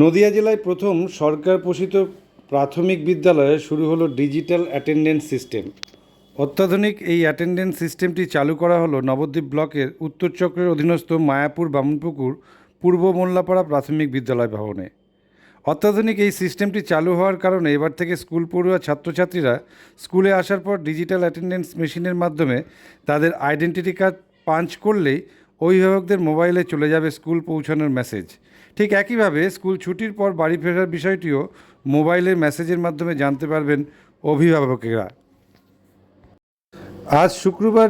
নদিয়া জেলায় প্রথম সরকার পোষিত প্রাথমিক বিদ্যালয়ে শুরু হলো ডিজিটাল অ্যাটেন্ডেন্স সিস্টেম। অত্যাধুনিক এই অ্যাটেন্ডেন্স সিস্টেমটি চালু করা হলো নবদ্বীপ ব্লকের উত্তর চক্রের অধীনস্থ মায়াপুর বামুনপুকুর, পূর্ব মোল্লাপাড়া প্রাথমিক বিদ্যালয় ভবনে। অত্যাধুনিক এই সিস্টেমটি চালু হওয়ার কারণে এবার থেকে স্কুল পড়ুয়া ছাত্রছাত্রীরা স্কুলে আসার পর ডিজিটাল অ্যাটেন্ডেন্স মেশিনের মাধ্যমে তাদের আইডেন্টিটি কার্ড পাঞ্চ করলেই অভিভাবকদের মোবাইলে চলে যাবে স্কুল পৌঁছানোর মেসেজ। ঠিক একইভাবে স্কুল ছুটির পর বাড়ি ফেরার বিষয়টিও মোবাইলের মেসেজের মাধ্যমে জানতে পারবেন অভিভাবকেরা। আজ শুক্রবার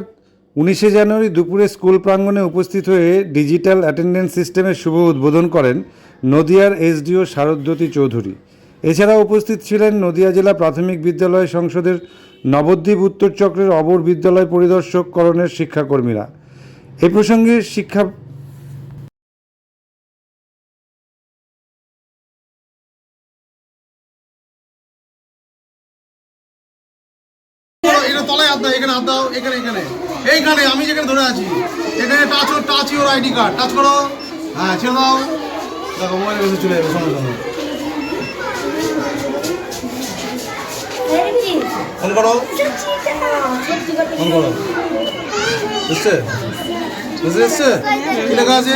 উনিশে জানুয়ারি দুপুরে স্কুল প্রাঙ্গণে উপস্থিত হয়ে ডিজিটাল অ্যাটেন্ডেন্স সিস্টেমের শুভ উদ্বোধন করেন নদিয়ার এসডিও শারদ্বতী চৌধুরী। এছাড়া উপস্থিত ছিলেন নদিয়া জেলা প্রাথমিক বিদ্যালয় সংসদের নবদ্বীপ উত্তর চক্রের অবর বিদ্যালয় পরিদর্শক করণের শিক্ষাকর্মীরা। এ প্রসঙ্গে শিক্ষা এখানে হাত দাও এখানে এখানে। এইখানে আমি যেখানে ধরে আছি এখানে touch touch your ID card touch করো। হ্যাঁ ছেড়ে দাও। দেখো মোবাইল বেশি চলে যাবে সঙ্গে সঙ্গে ফোন করো। ফোন করো। এসছে? বুঝতে এসছে? কি লেখা আছে?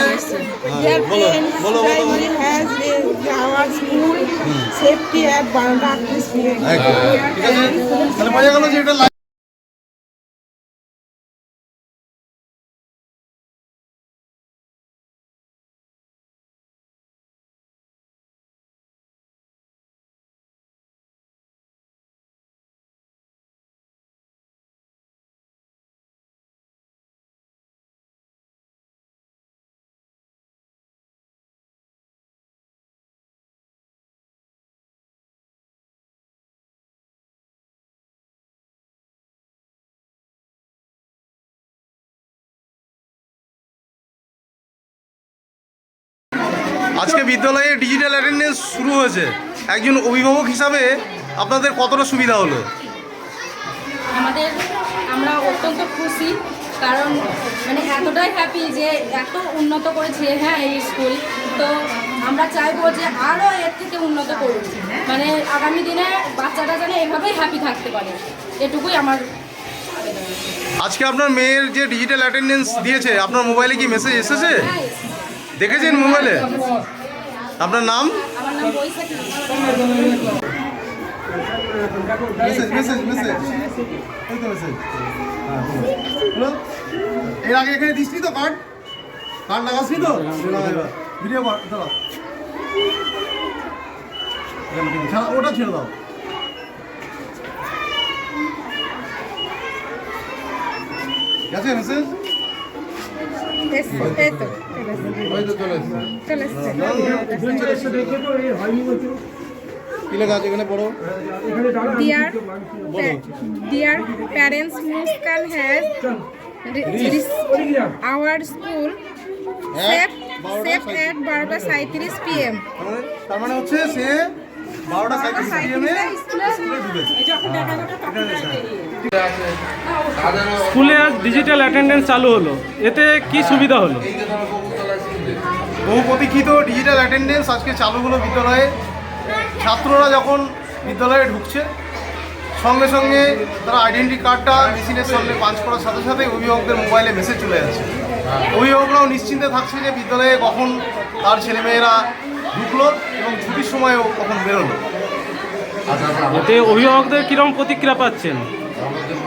হ্যাঁ, বলো বলো বলো। ঠিক আছে? তাহলে বোঝা গেল যে এটা আজকে বিদ্যালয়ে ডিজিটাল অ্যাটেন্ডেন্স শুরু হয়েছে। একজন অভিভাবক হিসাবে আপনাদের কতটা সুবিধা হলো? আমাদের আমরা অত্যন্ত খুশি কারণ মানে এতটাই হ্যাপি যে এত উন্নত করেছে হ্যাঁ এই স্কুল তো আমরা চাইব যে আরও এর থেকে উন্নত করুন মানে আগামী দিনে বাচ্চাটা যেন এভাবেই হ্যাপি থাকতে পারে। এটুকুই আমার আজকে আপনার মেয়ের যে ডিজিটাল অ্যাটেন্ডেন্স দিয়েছে আপনার মোবাইলে কি মেসেজ এসেছে। দেখেছেন মোবাইলে? আপনার নাম? হ্যালো? এর আগে এখানে দিসনি তো কার্ড কার্ড লাগাসনি তো? ভিডিও ওটা ছেড়ে দাও। গেছে মেসেজ কি লেখা আছে এখানে পড়ো parents, Muskan has re- re- our school safe, safe at Baroda সাঁত্রিশ মানে তার মানে হচ্ছে সে বারোটা সাইকেল স্কুলে স্কুলে আজ ডিজিটাল অ্যাটেন্ডেন্স চালু হলো। এতে কি সুবিধা হলো? বহু প্রতীক্ষিত ডিজিটাল অ্যাটেন্ডেন্স আজকে চালু হলো বিদ্যালয়ে। ছাত্ররা যখন বিদ্যালয়ে ঢুকছে সঙ্গে সঙ্গে তারা আইডেন্টি কার্ডটা মেশিনের সামনে পাঞ্চ করার সাথে সাথে অভিভাবকদের মোবাইলে মেসেজ চলে যাচ্ছে অভিভাবকরাও নিশ্চিন্তে থাকছে যে বিদ্যালয়ে কখন তার ছেলেমেয়েরা ঢুকলো এবং ছুটির সময়ও কখন বেরোলো? এতে অভিভাবকদের কীরকম প্রতিক্রিয়া পাচ্ছেন?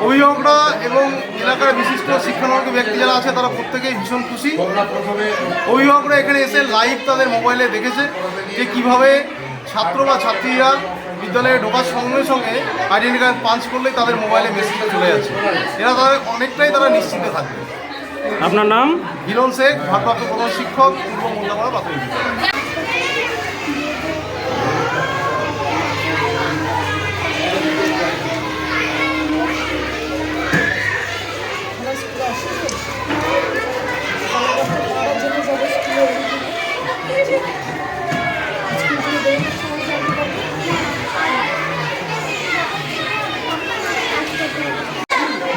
অভিভাবকরা এবং এলাকার বিশিষ্ট শিক্ষানবিক ব্যক্তি যারা আছে তারা প্রত্যেকেই ভীষণ খুশি। অভিভাবকরা এখানে এসে লাইভ তাদের মোবাইলে দেখেছে যে কীভাবে ছাত্র বা ছাত্রীরা বিদ্যালয়ে ঢোকার সঙ্গে সঙ্গে আইডেন্টি কার্ড পাঞ্চ করলেই তাদের মোবাইলে মেসেজটা চলে যাচ্ছে। এরা তাদের অনেকটাই তারা নিশ্চিন্তে থাকবে। আপনার নাম? হিরণ শেখ ভারপ্রাপ্ত প্রধান শিক্ষক পূর্ব মোল্লাপাড়া প্রাথমিক বিদ্যালয়।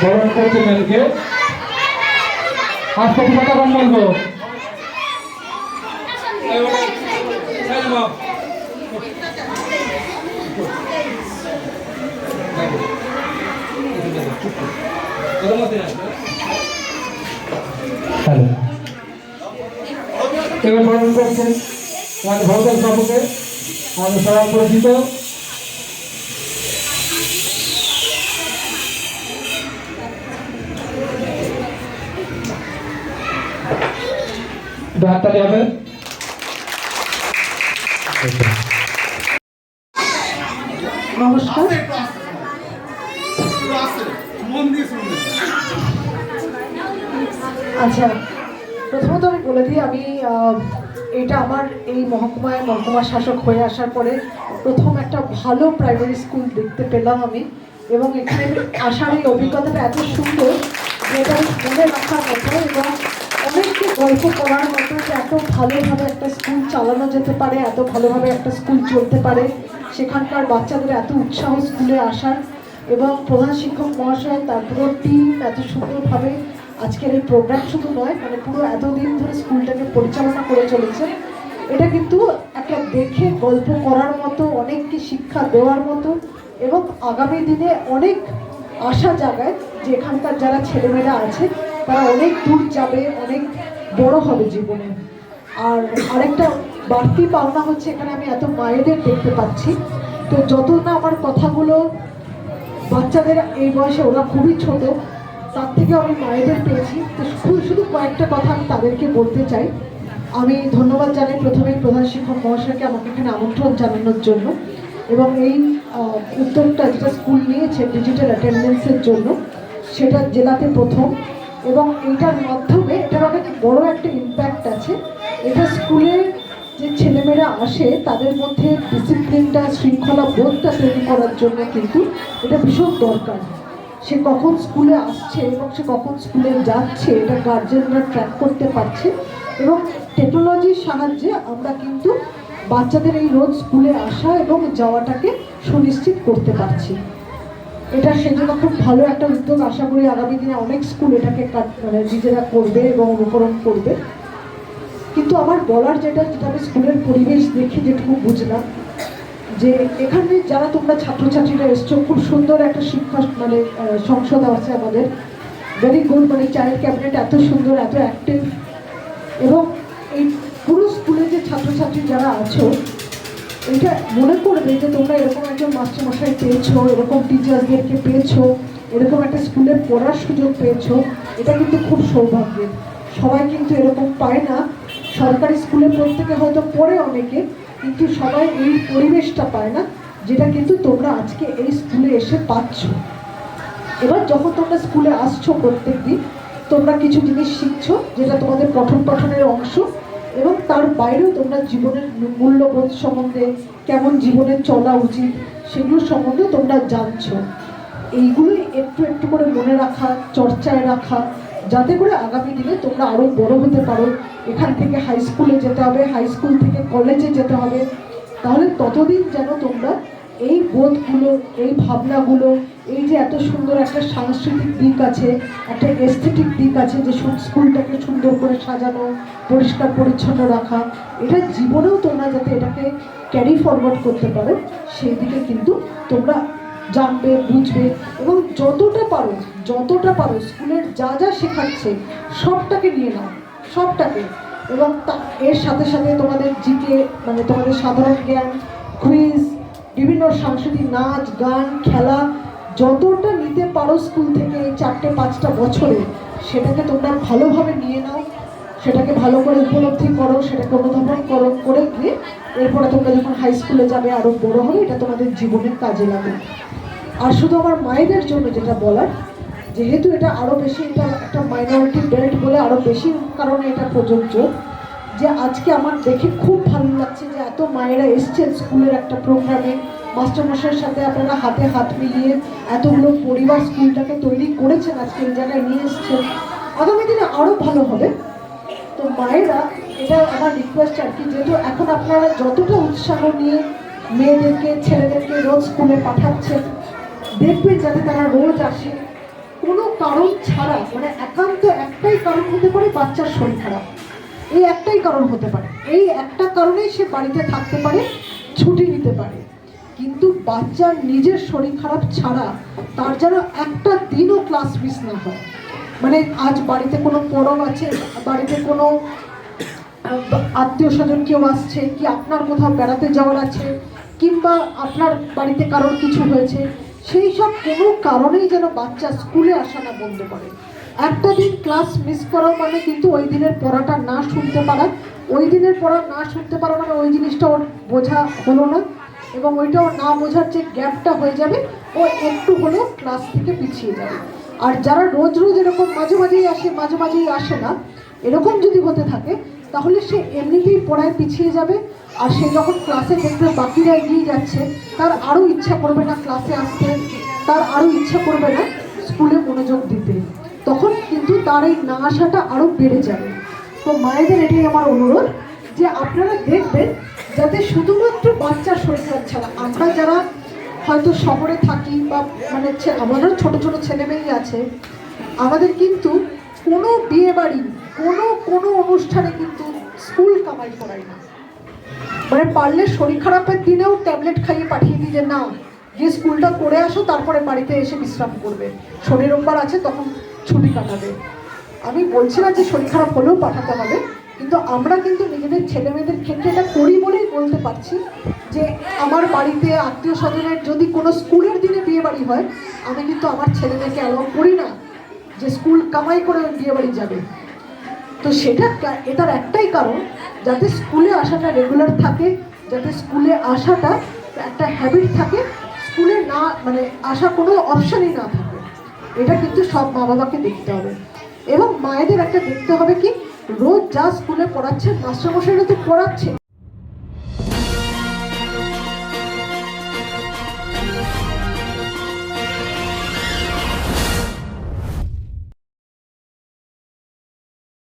বরণ করছে ম্যামকে আজ প্রতিষ্ঠাতা বলব হ্যালো। এবার বরণ করছেন আমাদের ভরতের বাবুকে আমাদের সবার পরিচিত। হাততালি হবে আচ্ছা প্রথমত আমি বলে দিই, আমি এটা আমার এই মহকুমায় মহকুমা শাসক হয়ে আসার পরে প্রথম একটা ভালো প্রাইমারি স্কুল দেখতে পেলাম আমি। এবং এখানে আসার এই অভিজ্ঞতাটা এত সুন্দর যে এটা মনে রাখার মতো এবং অনেককে গল্প করার মতো যে এত ভালোভাবে একটা স্কুল চালানো যেতে পারে, এত ভালোভাবে একটা স্কুল চলতে পারে। সেখানকার বাচ্চাদের এত উৎসাহ স্কুলে আসার। এবং প্রধান শিক্ষক মহাশয় তার পুরো টিম এত সুন্দরভাবে আজকের এই প্রোগ্রাম শুধু নয় মানে পুরো এতদিন ধরে স্কুলটাকে পরিচালনা করে চলেছে। এটা কিন্তু একটা দেখে গল্প করার মতো অনেককে শিক্ষা দেওয়ার মতো এবং আগামী দিনে অনেক আশা জাগায় যে এখানকার যারা ছেলেমেয়েরা আছে তারা অনেক দূর যাবে, অনেক বড় হবে জীবনে। আর আরেকটা বাড়তি পাওনা হচ্ছে, এখানে আমি এত মায়েদের দেখতে পাচ্ছি। তো যত না আমার কথাগুলো বাচ্চাদের এই বয়সে, ওরা খুবই ছোট, তার থেকে আমি মায়েদের পেয়েছি। তো শুধু শুধু কয়েকটা কথা আমি তাদেরকে বলতে চাই। আমি ধন্যবাদ জানাই প্রথমেই প্রধান শিক্ষক মহাশয়কে আমাকে এখানে আমন্ত্রণ জানানোর জন্য এবং এই উদ্যোগটা যেটা স্কুল নিয়েছে ডিজিটাল অ্যাটেন্ডেন্সের জন্য, সেটা জেলাতে প্রথম। এবং এইটার মাধ্যমে এটার অনেক বড় একটা ইম্প্যাক্ট আছে। এটা স্কুলে যে ছেলেমেয়েরা আসে, তাদের মধ্যে ডিসিপ্লিনটা শৃঙ্খলা বোধটা তৈরি করার জন্য কিন্তু এটা ভীষণ দরকার। সে কখন স্কুলে আসছে এবং সে কখন স্কুলে যাচ্ছে, এটা গার্জেনরা ট্র্যাক করতে পারছে। এবং টেকনোলজির সাহায্যে আমরা কিন্তু বাচ্চাদের এই রোজ স্কুলে আসা এবং যাওয়াটাকে সুনিশ্চিত করতে পারছি। এটা সেজন্য খুব ভালো একটা উদ্যোগ। আশা করি আগামী দিনে অনেক স্কুল এটাকে মানে নিজেরা করবে এবং অনুকরণ করবে। কিন্তু আমার বলার যেটা যেটা আমি স্কুলের পরিবেশ দেখে যেটুকু বুঝলাম, যে এখানে যারা তোমরা ছাত্রছাত্রীরা এসছো, খুব সুন্দর একটা শিক্ষা মানে সংসদ আছে আমাদের। ভেরি গুড মানে চাইল্ড ক্যাবিনেট এত সুন্দর, এত অ্যাক্টিভ এবং এই পুরো স্কুলে যে ছাত্রছাত্রী যারা আছো এটা মনে করবে যে তোমরা এরকম একজন মাস্টারমশাই পেয়েছ, এরকম টিচারদেরকে পেয়েছ, এরকম একটা স্কুলে পড়ার সুযোগ পেয়েছ, এটা কিন্তু খুব সৌভাগ্যের। সবাই কিন্তু এরকম পায় না। সরকারি স্কুলে প্রত্যেকে হয়তো পড়ে অনেকে, কিন্তু সবাই এই পরিবেশটা পায় না, যেটা কিন্তু তোমরা আজকে এই স্কুলে এসে পাচ্ছ। এবার যখন তোমরা স্কুলে আসছো প্রত্যেক দিন, তোমরা কিছু জিনিস শিখছো, যেটা তোমাদের পঠন পাঠনের অংশ এবং তার বাইরেও তোমরা জীবনের মূল্যবোধ সম্বন্ধে কেমন জীবনে চলা উচিত সেগুলো সম্বন্ধে তোমরা জানছো। এইগুলোই একটু একটু করে মনে রাখা, চর্চায় রাখা, যাতে করে আগামী দিনে তোমরা আরও বড় হতে পারো। এখান থেকে হাই স্কুলে যেতে হবে হাই স্কুল থেকে কলেজে যেতে হবে। তাহলে ততদিন যেন তোমরা এই বোধগুলো, এই ভাবনাগুলো, এই যে এত সুন্দর একটা সাংস্কৃতিক দিক আছে, একটা এস্থেটিক দিক আছে যে স্কুলটাকে সুন্দর করে সাজানো, পরিষ্কার পরিচ্ছন্ন রাখা, এটা জীবনেও তোমরা যাতে এটাকে ক্যারি ফরওয়ার্ড করতে পারো, সেই দিকে কিন্তু তোমরা জানবে, বুঝবে এবং যতটা পারো যতটা পারো স্কুলের যা যা শেখাচ্ছে, সবটাকে নিয়ে নাও, সবটাকে এবং এর সাথে সাথে তোমাদের জিকে মানে তোমাদের সাধারণ জ্ঞান কুইজ বিভিন্ন সাংস্কৃতিক নাচ, গান, খেলা, যতটা নিতে পারো স্কুল থেকে এই চারটে, পাঁচটা বছরে, সেটাকে তোমরা ভালোভাবে নিয়ে নাও, সেটাকে ভালো করে উপলব্ধি করো, সেটাকে অনুধাবন করো, করে গিয়ে এরপরে তোমরা যখন হাই স্কুলে যাবে আরও বড় হবে, এটা তোমাদের জীবনের কাজে লাগে আর শুধু আমার মায়েদের জন্য যেটা বলার, যেহেতু এটা আরও বেশি এটা একটা মাইনরিটি বেল্ট বলে আরও বেশি কারণে এটা প্রযোজ্য যে আজকে আমার দেখে খুব ভালো লাগছে যে এত মায়েরা এসছেন স্কুলের একটা প্রোগ্রামে। মাস্টারমশাইয়ের সাথে আপনারা হাতে হাত মিলিয়ে এতগুলো পরিবার স্কুলটাকে তৈরি করেছেন, আজকে এই জায়গায় নিয়ে এসছেন। আগামী দিনে আরও ভালো হবে। তো মায়েরা, এটা আমার রিকোয়েস্ট আর কি, যেহেতু এখন আপনারা যতটা উৎসাহ নিয়ে মেয়েদেরকে, ছেলেদেরকে রোজ স্কুলে পাঠাচ্ছেন, দেখবেন যাতে তারা রোজ আসে। কোনো কারণ ছাড়া মানে একান্ত একটাই কারণ হতে পারে বাচ্চার শরীর খারাপ। এই একটাই কারণ হতে পারে। এই একটা কারণেই সে বাড়িতে থাকতে পারে, ছুটি নিতে পারে। কিন্তু বাচ্চার নিজের শরীর খারাপ ছাড়া তার যেন একটা দিনও ক্লাস মিস না হয়। মানে আজ বাড়িতে কোনো পরব আছে? বাড়িতে কোনো আত্মীয় স্বজন কেউ আসছে? কি আপনার কোথাও বেড়াতে যাওয়ার আছে? কিংবা আপনার বাড়িতে কারোর কিছু হয়েছে? সেই সব কোনো কারণেই যেন বাচ্চা স্কুলে আসা না বন্ধ করে। একটা দিন ক্লাস মিস করা মানে কিন্তু ওই দিনের পড়াটা না শুনতে পারা। ওই দিনের পড়া না শুনতে পারা মানে ওই জিনিসটা ওর বোঝা হলো না এবং ওইটা ওর না বোঝার যে গ্যাপটা হয়ে যাবে, ও একটু হলেও ক্লাস থেকে পিছিয়ে যাবে। আর যারা রোজ রোজ এরকম মাঝে মাঝেই আসে, মাঝে মাঝেই আসে না, এরকম যদি হতে থাকে, তাহলে সে এমনিতেই পড়ায় পিছিয়ে যাবে আর সে যখন ক্লাসে দেখবে বাকিরা এগিয়ে যাচ্ছে, তার আরও ইচ্ছা করবে না ক্লাসে আসতে, তার আরও ইচ্ছা করবে না স্কুলে মনোযোগ দিতে। তখন কিন্তু তার এই না আসাটা আরও বেড়ে যাবে। তো মায়েদের এটাই আমার অনুরোধ যে আপনারা দেখবেন যাতে শুধুমাত্র বাচ্চার শরীর খারাপ ছাড়া আমরা যারা হয়তো শহরে থাকি বা মানে আমারও ছোট ছোট ছেলে মেয়েই আছে, আমাদের কিন্তু কোনো বিয়ে বাড়ি কোনো কোনো অনুষ্ঠানে কিন্তু স্কুল কামাই করাই না। মানে পারলে শরীর খারাপের দিনেও ট্যাবলেট খাইয়ে পাঠিয়ে দিই যে না গিয়ে স্কুলটা করে আসো, তারপরে বাড়িতে এসে বিশ্রাম করবে। শনি রোববার আছে, তখন ছুটি কাটাবে আমি বলছি না যে শরীর খারাপ হলেও পাঠাতে হবে, কিন্তু আমরা কিন্তু নিজেদের ছেলে মেয়েদের ক্ষেত্রে এটা করি বলেই বলতে পারছি যে আমার বাড়িতে আত্মীয় স্বজনের যদি কোনো স্কুলের দিনে বিয়ে বাড়ি হয়, আমি কিন্তু আমার ছেলে মেয়েকে অ্যালাউ করি না যে স্কুল কামাই করে বিয়ে বাড়ি যাবে। তো সেটা এটার একটাই কারণ, যাতে স্কুলে আসাটা রেগুলার থাকে, যাতে স্কুলে আসাটা একটা হ্যাবিট থাকে, স্কুলে না মানে আসা কোনো অপশানই না থাকে। এটা কিন্তু সব মা বাবাকে দেখতে হবে। এবং মায়েদের একটা দেখতে হবে কি, রোজ যা স্কুলে পড়াচ্ছে, মাস্টারমশাইরা তো পড়াচ্ছে।